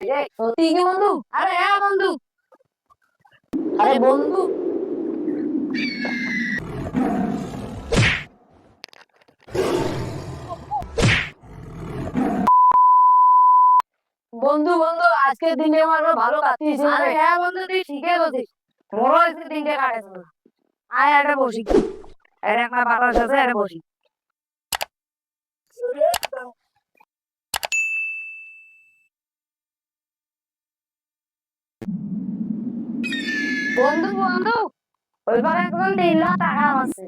সত্যি কি বন্ধু? আরে হ্যাঁ বন্ধু। আরে বন্ধু। বন্ধু বন্ধু, আজকের দিনে আমার ভালো কাটিয়েছে। আরে হ্যাঁ বন্ধু, তুই ঠিকই বলছিস। বড় আজকে দিনটা কাটেছে। না আয় একটা বসি। একটা বাতাস আছে, এটা বসি। বন্ধু বন্ধু ওইবার একদম তিন লাখ টাকা আছে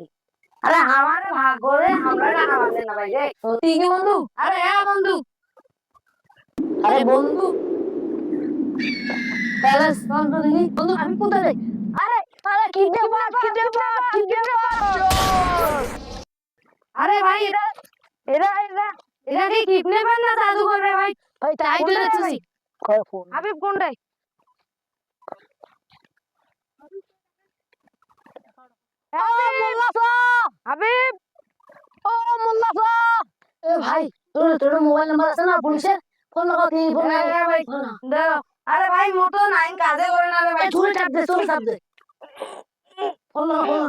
আরে আমার ভাগ্য রে আমরা টাকা পাচ্ছি না ভাই রে। সত্যি কি বন্ধু? আরে হ্যাঁ বন্ধু। আরে বন্ধু। তাহলে বন্ধু দেখি বন্ধু আমি কোথায় যাই? আরে আরে কিডন্যাপার কিডন্যাপার কিডন্যাপার আরে ভাই এরা এরা এরা এরা কি কিডন্যাপার না জাদুঘর রে ভাই? তাই তো দেখছি হাবিব কোনটাই হাবিব ও মোল্লা এ ভাই তোর তোর মোবাইল নাম্বার আছে না পুলিশের ফোন লাগাও তিনি ফোন ভাই দাও আরে ভাই মোটো নাইন কাজে করে না ভাই। চুরি চাপ দে চুরি চাপ দে। ফোন লাগাও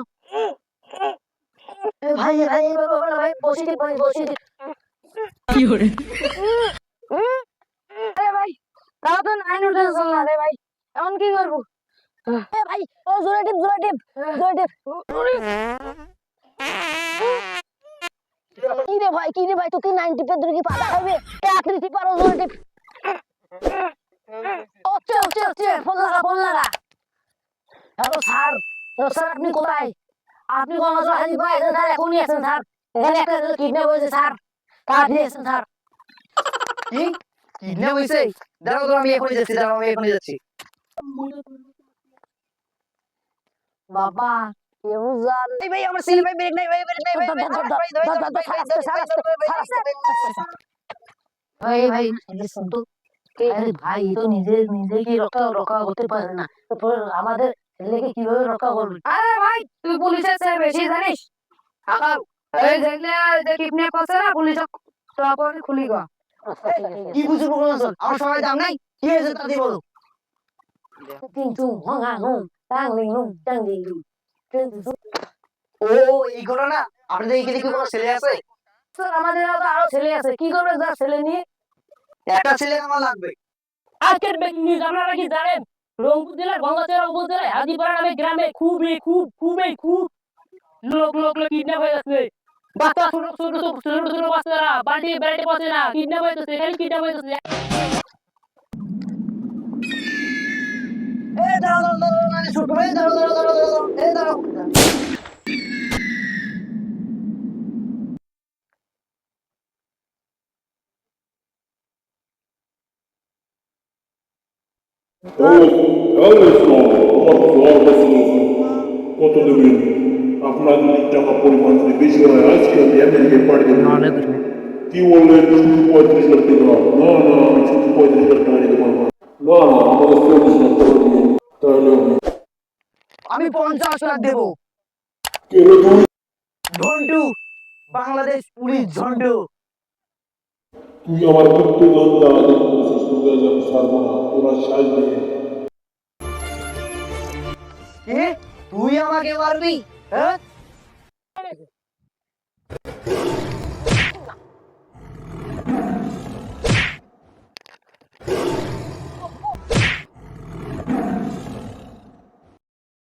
এ ভাই ভাই বাবা ভাই বসি দে ভাই বসি দে আরে ভাই তাও তো নাইন উঠে চল না রে ভাই। এখন কি করব? ভাই ও জোরে টিপ জোরে টিপ জোরে টিপ। কি রে ভাই কি রে ভাই তুই নাইন টিপে ধরে কি পাতা এ আখরি টিপ আর জোরে টিপ। ও চল চল চল ফোন লাগা ফোন লাগা। হ্যালো স্যার স্যার আপনি কোথায়? আপনি কোন নজর হাজির ভাই স্যার এখনই আছেন স্যার। এখানে একটা কিডন্যাপ হয়েছে স্যার। স্যার? কি? কিডন্যাপ হয়েছে দাঁড়াও তো আমি এখনই যাচ্ছি দাঁড়াও আমি এখনই যাচ্ছি। বাবা ভাই নিজে নিজেকে ভাই তুই পুলিশের স্যার জানিস? এই দেখলে যে খুলি গা। কি কি হয়েছে তাদের বলো। কিন্তু তিন চুং হং হা লিং নুং টাং লিং লুং ও এই ঘটনা আপনাদের এইখানে কি কোনো ছেলে আছে স্যার আমাদের আরও ছেলে আছে কি করবে স্যার ছেলে নিয়ে একটা ছেলে আমার লাগবে আজকের ব্রেকিং নিউজ আপনারা কি জানেন রংপুর জেলার গঙ্গাচড়া উপজেলায় হাজিপাড়া নামে গ্রামে খুবই খুব খুবই খুব লোক লোক লোক কিডন্যাপ হয়ে যাচ্ছে বাচ্চা ছোট ছোট ছোট ছোট ছোট বাচ্চারা বাড়ি বেড়াতে পারছে না কিডন্যাপ হয়ে যাচ্ছে এখানে কিডন্যাপ হয়ে যাচ্ছে Anderson, uma pessoa assim, contribuindo. A final de não, por enquanto de bicho reais que Não é meio parte de mim. Que o olho é tudo pode descartar. Não, não, isso não pode descartar ainda. আমি পঞ্চাশ লাখ দেব। Jhantu Bangladesh police Jhandu তুই আমার তুই আমাকে মারবি হ্যাঁ?